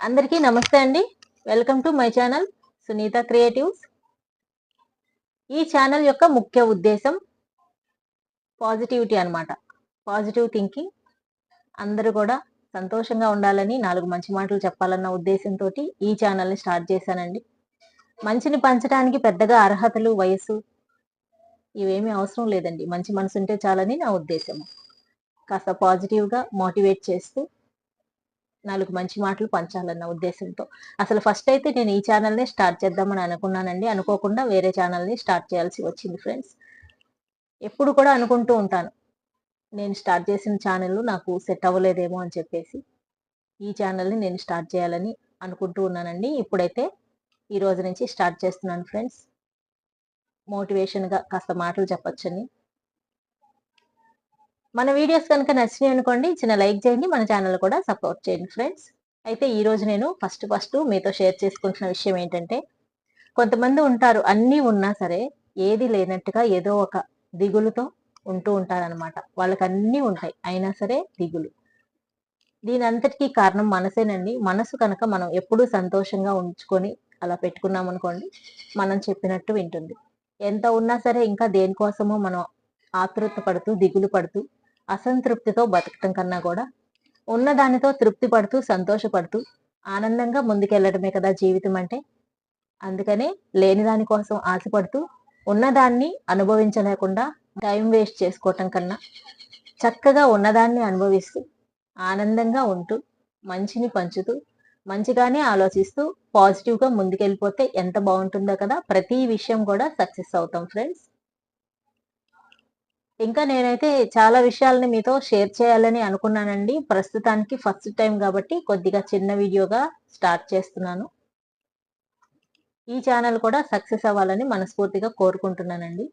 అందరికీ నమస్తే అండి. Welcome to my channel Sunitha creatives ఈ ఛానల్ యొక్క ముఖ్య ఉద్దేశం పాజిటివిటీ అనమాట పాజిటివ్ థింకింగ్ అందరూ కూడా సంతోషంగా ఉండాలని నాలుగు మంచి మాటలు చెప్పాలన్న ఉద్దేశంతో ఈ ఛానల్ని స్టార్ట్ చేశానండి. మంచిని పంచడానికి పెద్దగా అర్హతలు వయస్సు ఇవేమీ అవసరం లేదండి. మంచి మనసు ఉంటే చాలని నా ఉద్దేశము. కాస్త పాజిటివ్గా మోటివేట్ చేస్తూ నాలుగు మంచి మాటలు పంచాలన్న ఉద్దేశంతో. అసలు ఫస్ట్ అయితే నేను ఈ ఛానల్ని స్టార్ట్ చేద్దామని అనుకున్నానండి. అనుకోకుండా వేరే ఛానల్ని స్టార్ట్ చేయాల్సి వచ్చింది ఫ్రెండ్స్ ఎప్పుడు కూడా అనుకుంటూ ఉంటాను. నేను స్టార్ట్ చేసిన ఛానల్ నాకు సెట్ అవ్వలేదేమో అని చెప్పేసి ఈ ఛానల్ని నేను స్టార్ట్ చేయాలని అనుకుంటూ ఉన్నానండి. ఇప్పుడైతే ఈ రోజు నుంచి స్టార్ట్ చేస్తున్నాను ఫ్రెండ్స్ మోటివేషన్గా కాస్త మాటలు చెప్పొచ్చని. మన వీడియోస్ కనుక నచ్చినాయి అనుకోండి చిన్న లైక్ చేయండి మన ఛానల్ కూడా సపోర్ట్ చేయండి ఫ్రెండ్స్. అయితే ఈరోజు నేను ఫస్ట్ ఫస్ట్ మీతో షేర్ చేసుకుంటున్న విషయం ఏంటంటే కొంతమంది ఉంటారు అన్నీ ఉన్నా సరే ఏది లేనట్టుగా ఏదో ఒక దిగులుతో ఉంటూ ఉంటారనమాట వాళ్ళకి అన్నీ ఉంటాయి అయినా సరే దిగులు. దీని అంతటికీ కారణం మనసేనండి. మనసు కనుక మనం ఎప్పుడూ సంతోషంగా ఉంచుకొని అలా పెట్టుకున్నాం అనుకోండి మనం చెప్పినట్టు వింటుంది. ఎంత ఉన్నా సరే ఇంకా దేనికోసమో మనం ఆతృత పడుతూ దిగులు పడుతూ అసంతృప్తితో బతకటం కన్నా కూడా ఉన్న దానితో తృప్తి పడుతూ సంతోషపడుతూ ఆనందంగా ముందుకెళ్ళడమే కదా జీవితం అంటే. అందుకనే లేని దాని కోసం ఆశపడుతూ ఉన్నదాన్ని అనుభవించలేకుండా టైం వేస్ట్ చేసుకోవటం కన్నా చక్కగా ఉన్నదాన్ని అనుభవిస్తూ ఆనందంగా ఉంటూ మంచిని పంచుతూ మంచిగానే ఆలోచిస్తూ పాజిటివ్గా ముందుకెళ్ళిపోతే ఎంత బాగుంటుందో కదా ప్రతి విషయం కూడా సక్సెస్ అవుతాం ఫ్రెండ్స్. ఇంకా నేనైతే చాలా విషయాలని మీతో షేర్ చేయాలని అనుకున్నానండి. ప్రస్తుతానికి ఫస్ట్ టైం కాబట్టి కొద్దిగా చిన్న వీడియోగా స్టార్ట్ చేస్తున్నాను. ఈ ఛానల్ కూడా సక్సెస్ అవ్వాలని మనస్ఫూర్తిగా కోరుకుంటున్నానండి.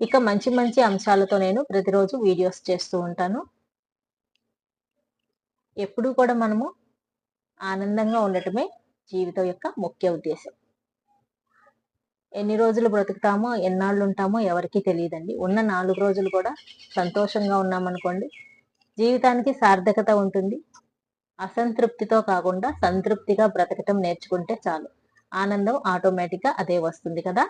ఇక మంచి మంచి అంశాలతో నేను ప్రతిరోజు వీడియోస్ చేస్తూ ఉంటాను. ఎప్పుడూ కూడా మనము ఆనందంగా ఉండటమే జీవితం యొక్క ముఖ్య ఉద్దేశం. ఎన్ని రోజులు బ్రతుకుతామో ఎన్నాళ్ళు ఉంటామో ఎవరికీ తెలియదండి. ఉన్న నాలుగు రోజులు కూడా సంతోషంగా ఉన్నామనుకోండి. జీవితానికి సార్థకత ఉంటుంది. అసంతృప్తితో కాకుండా సంతృప్తిగా బ్రతకటం నేర్చుకుంటే చాలు. ఆనందం ఆటోమేటిక్గా అదే వస్తుంది కదా?